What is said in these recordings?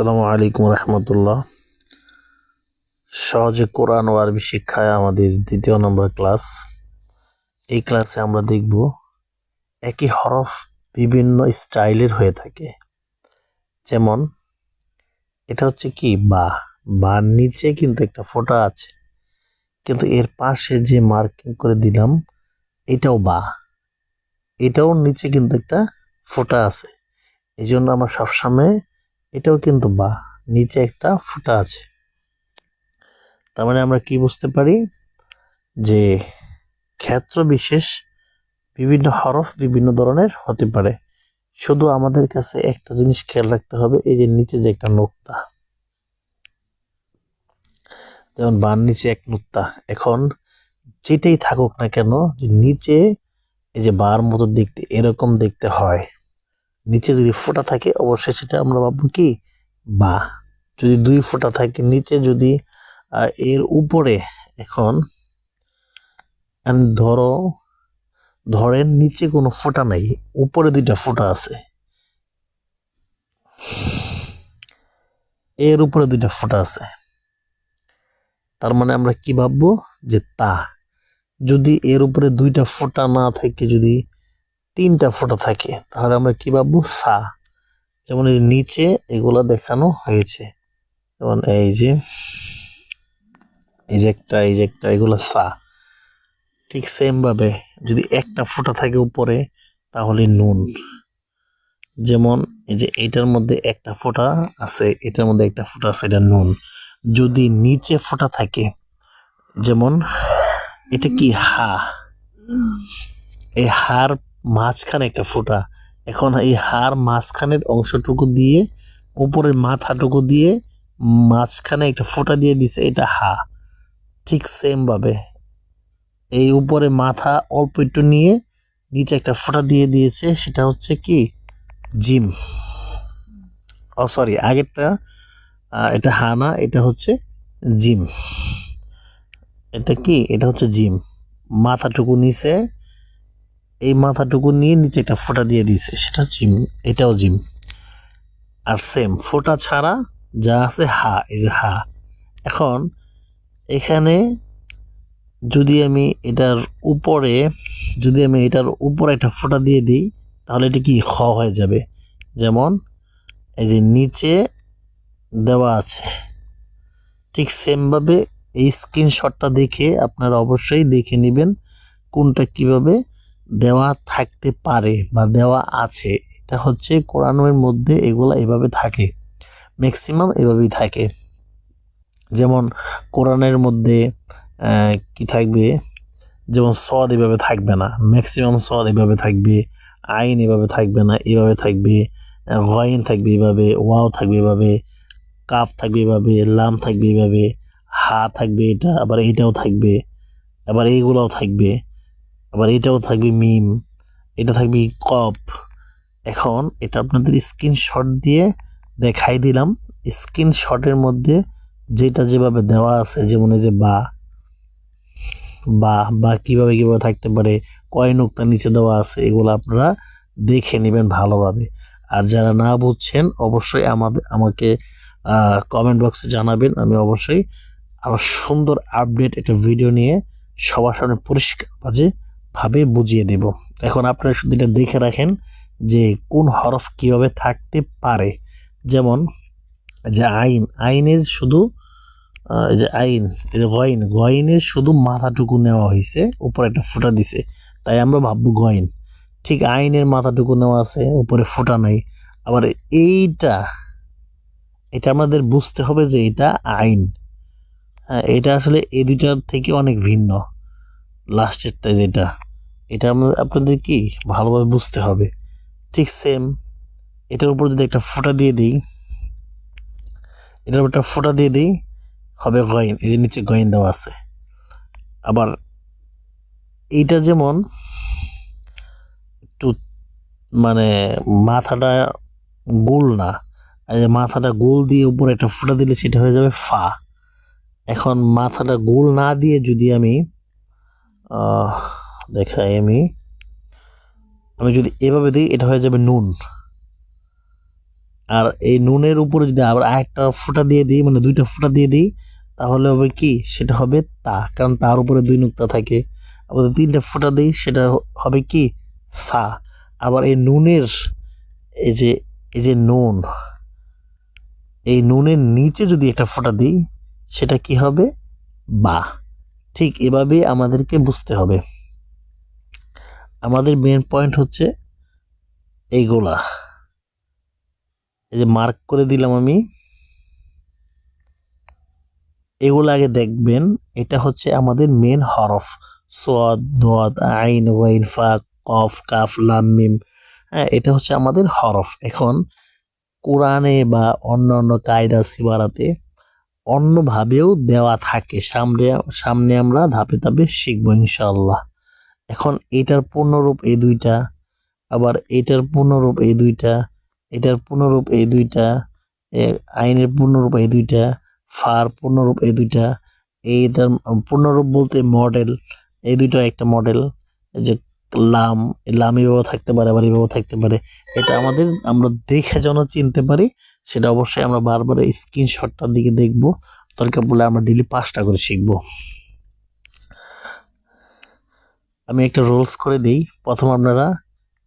আসসালামু আলাইকুম রহমতুল্লাহ। সহজে কোরআন ও আরবি শিক্ষায় আমাদের দ্বিতীয় নম্বর ক্লাস। এই ক্লাসে আমরা দেখব একই হরফ বিভিন্ন স্টাইলের হয়ে থাকে। যেমন, এটা হচ্ছে কি? বা। বার নিচে কিন্তু একটা ফোঁটা আছে। কিন্তু এর পাশে যে মার্কিং করে দিলাম, এটাও বা। এটাও নিচে কিন্তু একটা ফোঁটা আছে। এই জন্য আমরা সবসময় এটাও কিন্তু বা, নিচে একটা ফুটা আছে। তার মানে আমরা কি বুঝতে পারি? যে ক্ষেত্র বিশেষ বিভিন্ন হরফ বিভিন্ন ধরনের হতে পারে। শুধু আমাদের কাছে একটা জিনিস খেয়াল রাখতে হবে, এই যে নিচে যে একটা নোক্তা। যেমন বান নিচে এক নোক্তা। এখন যেটাই থাকুক না কেন নিচে এই যে বার মতো দেখতে এরকম দেখতে হয়। নিচে যদি ফোঁটা থাকে, অবশ্যই সেটা আমরা ভাববো কি? বা। যদি দুই ফোঁটা থাকে, নিচে যদি এর উপরে এখন ধরো, ধরেন নিচে কোনো ফোঁটা নাই, উপরে দুইটা ফোঁটা আছে। এর উপরে দুইটা ফোঁটা আছে। তার মানে আমরা কি ভাববো? যে তা। যদি এর উপরে দুইটা ফোঁটা না থেকে, যদি তিনটা ফোঁটা থাকে। তাহলে আমরা কি ভাববো? সা। যেমন এই নিচে এগুলা দেখানো হয়েছে। যেমন এই যে এই যে একটা, এই যে একটা, এগুলো সা। ঠিক সেম ভাবে যদি একটা ফোঁটা থাকে উপরে, তাহলে নুন। যেমন এই যে এটার মধ্যে একটা ফোঁটা আছে, এটার মধ্যে একটা ফোঁটা আছে, এটা নুন। যদি নিচে ফোঁটা থাকে, যেমন এটা কি হা? এই হার মাঝখানে একটা ফোঁটা। এখন এই হার মাঝখানের অংশটুকু দিয়ে, উপরের মাথাটুকু দিয়ে মাঝখানে একটা ফোঁটা দিয়ে দিছে এটা হা। ঠিক সেম ভাবে এই উপরে মাথা অল্প একটু নিয়ে নিচে একটা ফোঁটা দিয়ে দিয়েছে, সেটা হচ্ছে কি? জিম। ও, সরি, আগেরটা এটা হানা এটা হচ্ছে জিম। এটা কি? এটা হচ্ছে জিম। মাথাটুকু নিচে এই মাথাটুকু নিয়ে নিচে একটা ফোঁটা দিয়ে দিয়েছে। সেটা জিম, এটাও জিম। আর সেম ফোঁটা ছাড়া যা আছে হা, এই যে হা। এখন এখানে যদি আমি এটার উপরে, যদি আমি এটার উপরে একটা ফোঁটা দিয়ে দিই, তাহলে এটা কি খ হয়ে যাবে? যেমন এই যে নিচে দেওয়া আছে। ঠিক সেমভাবে এই স্ক্রিনশটটা দেখে আপনারা অবশ্যই দেখে নেবেন কোনটা কীভাবে দেওয়া থাকতে পারে বা দেওয়া আছে, এটা হচ্ছে কোরআনের মধ্যে এগুলা এভাবে থাকে ম্যাক্সিমাম এভাবেই থাকে। যেমন কোরআনের মধ্যে কি থাকবে? যেমন সদ এভাবে থাকবে না ম্যাক্সিমাম সদ এভাবে থাকবে, আইন এভাবে থাকবে না, এভাবে থাকবে গয়ন থাকবে এভাবে, ওয়াও থাকবে এভাবে, কাফ থাকবে এভাবে, লাম থাকবে এভাবে, হা থাকবে এটা, আবার এটাও থাকবে, আবার এইগুলোও থাকবে। আবার এটাও থাকবে মিম এটা থাকবে কপ এখন এটা আপনাদের স্ক্রিনশট দিয়ে দেখাই দিলাম। স্ক্রিনশটের মধ্যে যেটা যেভাবে দেওয়া আছে, যেমন এই যে বা বা বা কীভাবে কীভাবে থাকতে পারে, কয় নুক্তা নিচে দেওয়া আছে, এগুলো আপনারা দেখে নেবেন ভালোভাবে। আর যারা না বুঝছেন, অবশ্যই আমাদের, আমাকে কমেন্ট বক্সে জানাবেন। আমি অবশ্যই আরও সুন্দর আপডেট একটা ভিডিও নিয়ে সবার সামনে পরিষ্কার বাজে ভাবে বুঝিয়ে দেব। এখন আপনারা শুধু এটা দেখে রাখেন যে কোন হরফ কীভাবে থাকতে পারে। যেমন যে আইন, আইনের শুধু যে আইন গয়ন গয়নের শুধু মাথাটুকু নেওয়া হয়েছে উপরে একটা ফুটা দিছে, তাই আমরা ভাববো গয়ন ঠিক আইনের মাথাটুকু নেওয়া আছে, উপরে ফুটা নাই। আবার এইটা, এটা আমাদের বুঝতে হবে যে এটা আইন। হ্যাঁ এটা আসলে এই দুইটার থেকে অনেক ভিন্ন। লাস্টেরটা যেটা। এটা আপনাদের কি ভালোভাবে বুঝতে হবে। ঠিক সেম এটার উপর যদি একটা ফোঁটা দিয়ে দিই, এটার উপর একটা ফোঁটা দিয়ে দিই, হবে গয়েন এর নিচে গয়ন দেওয়া আছে। আবার এইটা যেমন একটু মানে মাথাটা গোল না মাথাটা গোল দিয়ে উপরে একটা ফোঁটা দিলে সেটা হয়ে যাবে ফা। এখন মাথাটা গোল না দিয়ে যদি আমি দেখাই আমি। আমি যদি এভাবে দিই, এটা হয়ে যাবে নুন। আর এই নুনের উপরে যদি আবার আরেকটা ফোঁটা দিয়ে দিই মানে দুইটা ফোঁটা দিয়ে দিই, তাহলে হবে কি? সেটা হবে তা, কারণ তার উপরে দুই নুক্তা থাকে। আবার তিনটা ফোঁটা দিই, সেটা হবে কি? সা। আবার এই নুনের, এই যে এই যে নুন, এই নুনের নিচে যদি একটা ফোঁটা দিই, সেটা কি হবে? বা। ঠিক এভাবে আমাদেরকে বুঝতে হবে। আমাদের মেন পয়েন্ট হচ্ছে এইগুলা এই যে মার্ক করে দিলাম আমি। এগুলো আগে দেখবেন, এটা হচ্ছে আমাদের মেন হরফ। সোয়াদ দোয়াদ আইন, ওয়াইন ফা কফ, কাফ, লাম, মিম। হ্যাঁ এটা হচ্ছে আমাদের হরফ। এখন কোরআনে বা অন্য অন্য কায়দা, সিবারাতে অন্যভাবেও দেওয়া থাকে। সামনে সামনে আমরা ধাপে ধাপে শিখব ইনশাল্লাহ এখন এটার পূর্ণরূপ এই দুইটা, আবার এটার পূর্ণরূপ এই দুইটা, এটার পূর্ণরূপ এই দুইটা আইনের পূর্ণরূপ এই দুইটা, ফার পূর্ণরূপ এই দুইটা, এইটার পূর্ণরূপ বলতে মডেল এই দুইটা একটা মডেল যে লাম লাম এভাবে থাকতে পারে, আবার এভাবে থাকতে পারে। এটা আমাদের, আমরা দেখে যেন চিনতে পারি, সেটা অবশ্যই আমরা বারবার স্ক্রিনশটটার দিকে দেখব। দরকার বলে আমরা ডেলি পাঁচটা করে শিখব। আমি একটা রোলস করে দিই। প্রথম আপনারা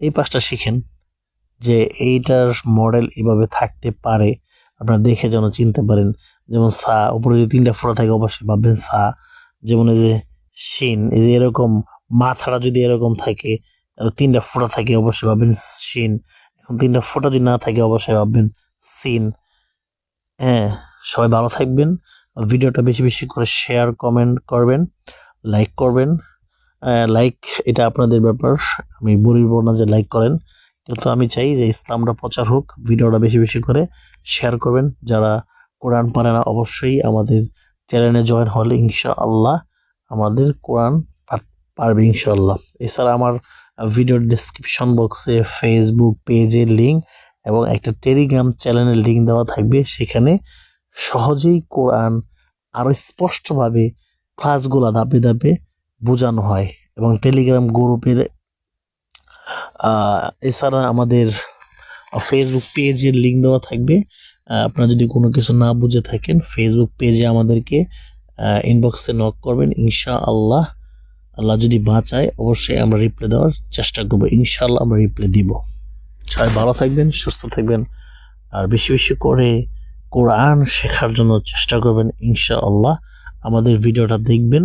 এই পাশটা শিখেন যে এইটার মডেল এভাবে থাকতে পারে। আপনারা দেখে যেন চিনতে পারেন। যেমন সা, উপরে যদি তিনটা ফোঁটা থাকে অবশ্যই ভাববেন সা। যেমন এই যে শিন, এই যে এরকম মাথাটা যদি এরকম থাকে তিনটা ফোঁটা থাকে অবশ্যই ভাববেন শিন। এখন তিনটা ফোঁটা যদি না থাকে অবশ্যই ভাববেন সিন। হ্যাঁ সবাই ভালো থাকবেন। ভিডিওটা বেশি বেশি করে শেয়ার কমেন্ট করবেন লাইক করবেন। লাইক এটা আপনাদের ব্যাপার। আমি বলব না যে লাইক করেন। কিন্তু আমি চাই যে ইসলামটা প্রচার হোক, ভিডিওটা বেশি বেশি করে শেয়ার করবেন। যারা কোরআন পারে না, অবশ্যই আমাদের চ্যানেলে জয়েন হলে ইনশা আল্লাহ আমাদের কোরআন পার- পারবে ইনশাআল্লাহ। এছাড়া আমার ভিডিওর ডিসক্রিপশন বক্সে ফেসবুক পেজের লিঙ্ক এবং একটা টেলিগ্রাম চ্যানেলের লিঙ্ক দেওয়া থাকবে। সেখানে সহজেই কোরআন আরও স্পষ্টভাবে ক্লাসগুলো ধাপে ধাপে বোঝানো হয় এবং টেলিগ্রাম গ্রুপের এছাড়া আমাদের ফেসবুক পেজের লিঙ্ক দেওয়া থাকবে। আপনারা যদি কোনো কিছু না বুঝে থাকেন ফেসবুক পেজে আমাদেরকে ইনবক্সে নক করবেন। ইনশা আল্লাহ আল্লাহ যদি বাঁচায়, অবশ্যই আমরা রিপ্লাই দেওয়ার চেষ্টা করব। ইনশাআল্লাহ আমরা রিপ্লাই দিব। সবাই ভালো থাকবেন, সুস্থ থাকবেন, আর বেশি বেশি করে কোরআন শেখার জন্য চেষ্টা করবেন, ইনশাআল্লাহ। আমাদের ভিডিওটা দেখবেন